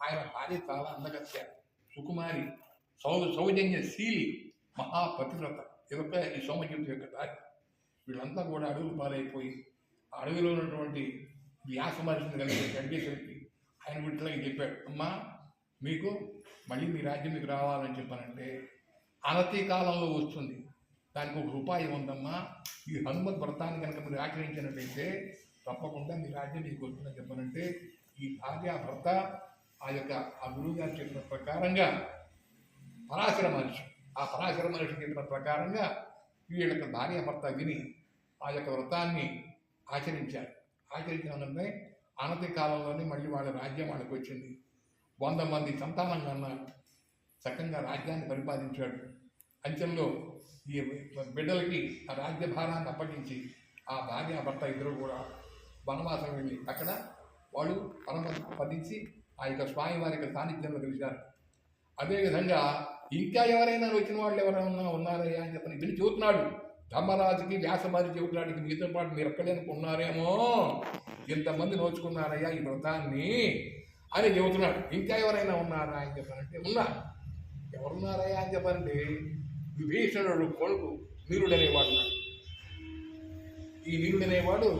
ఆయన భార్య చాలా అందగత్య సుకుమారి సౌ సౌజన్యశీలి మహాపతివ్రత ఇదొక ఈ సోమజీవితం యొక్క దారి వీళ్ళంతా కూడా అడవులు పాలైపోయి ఆ అడవిలో ఉన్నటువంటి వ్యాస మహర్షిని కలిసి గడిగేసరికి ఆయన వీటిలోకి చెప్పాడు అమ్మా మీకు మళ్ళీ మీ రాజ్యం మీకు రావాలని చెప్పానంటే అనతి కాలంలో వస్తుంది. దానికి ఒక ఉపాయం ఉందమ్మా ఈ హనుమత్ వ్రతాన్ని కనుక మీరు ఆచరించినట్టయితే తప్పకుండా మీ రాజ్యం మీకు వస్తుందని చెప్పానంటే ఈ భార్య భర్త ఆ యొక్క ఆ గురువు గారు చెప్పిన ప్రకారంగా పరాశర మహర్షి ఆ పరాశర మహర్షి చెప్పిన ప్రకారంగా వీళ్ళ భార్య భర్త విని ఆ యొక్క వ్రతాన్ని ఆచరించారు. ఆచరించాలంటే అనతి కాలంలోనే మళ్ళీ వాళ్ళ రాజ్యం వాళ్ళకి వచ్చింది. వంద మంది సంతానం కన్నారు చక్కగా రాజ్యాన్ని పరిపాలించాడు. అంచెల్లో ఈ బిడ్డలకి ఆ రాజ్యభారాన్ని అప్పగించి ఆ భార్య భర్త ఇద్దరు కూడా వనవాసం వెళ్ళి అక్కడ వాళ్ళు పరమ పదించి ఆ యొక్క స్వామి వారి యొక్క సాన్నిధ్యంలో కలిశారు అదేవిధంగా ఇంకా ఎవరైనా వచ్చిన వాళ్ళు ఎవరైనా ఉన్నారయ్యా అని చెప్పని వీళ్ళు చూస్తున్నాడు. ధర్మరాజుకి వ్యాసమారి చెబుతున్నాడు మీతో పాటు మీరు ఎక్కడే ఉన్నారేమో. ఇంతమంది నోచుకున్నారయ్యా ఈ వ్రతాన్ని అని చెబుతున్నాడు. ఇంకా ఎవరైనా ఉన్నారా అని చెప్పారంటే ఉన్నారు ఎవరున్నారయ్యా అని చెప్పారంటే విభీషణుడు కొడుకు నీరుడనేవాడు ఈ నీరుడనేవాడు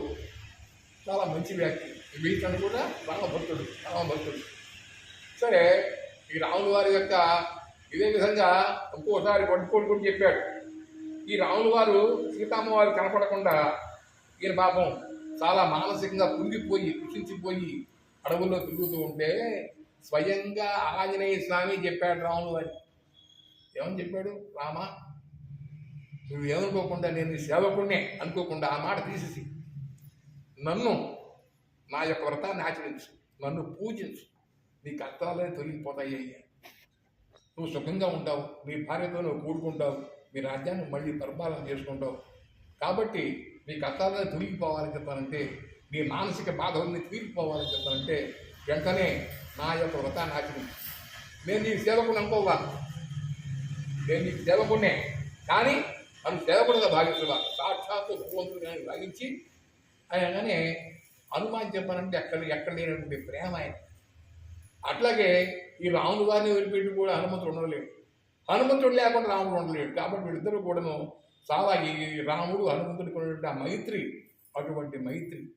చాలా మంచి వ్యక్తి. మిగతాను కూడా రామభక్తుడు రామభక్తుడు సరే ఈ రాముల వారి యొక్క ఇదే విధంగా ఇంకోసారి పట్టుకోని కూడా చెప్పాడు. ఈ రాముల వారు సీతమ్మ వారు కనపడకుండా ఈయన పాపం చాలా మానసికంగా కుంగిపోయి కృషించిపోయి అడవుల్లో తిరుగుతూ ఉంటే స్వయంగా ఆంజనేయ స్వామి చెప్పాడు రాముల వారి ఏమని చెప్పాడు? రామ నువ్వు ఏమనుకోకుండా నేను సేవకుడినే అనుకోకుండా ఆ మాట తీసేసి నన్ను నా యొక్క వ్రతాన్ని ఆచరించు నన్ను పూజించు. నీ కష్టాలే తొలగిపోతాయి అయ్యా. నువ్వు సుఖంగా ఉంటావు మీ భార్యతో నువ్వు కూడుకుంటావు మీ రాజ్యాన్ని మళ్ళీ పరిపాలన చేసుకుంటావు. కాబట్టి నీ కష్టాలే తొలగిపోవాలని చెప్పాలంటే నీ మానసిక బాధల్ని తీరిపోవాలని చెప్పాలంటే వెంటనే నా యొక్క వ్రతాన్ని ఆచరించు. నేను నీ సేవకుని అనుకోవా? నేను నీ సేవకునే కానీ నన్ను సేవకుడుగా భావించవా? సాక్షాత్తు భగవంతుడు భావించి ఆయనగానే హనుమాన్ చెప్పానంటే ఎక్కడ ఎక్కడ లేనటువంటి ప్రేమ ఆయన. అట్లాగే ఈ రాముని వారిని వదిలిపెట్టి కూడా హనుమంతుడు ఉండలేడు. హనుమంతుడు లేకుండా రాముడు ఉండలేడు. కాబట్టి వీళ్ళిద్దరూ కూడాను చాలా ఈ రాముడు హనుమంతుడికి ఉన్నటువంటి ఆ మైత్రి అటువంటి మైత్రి.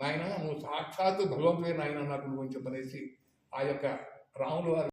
నాయన నువ్వు సాక్షాత్తు భగవంతుడే నాయన నాకు నువ్వు చెప్పనేసి ఆ యొక్క రాములు వారు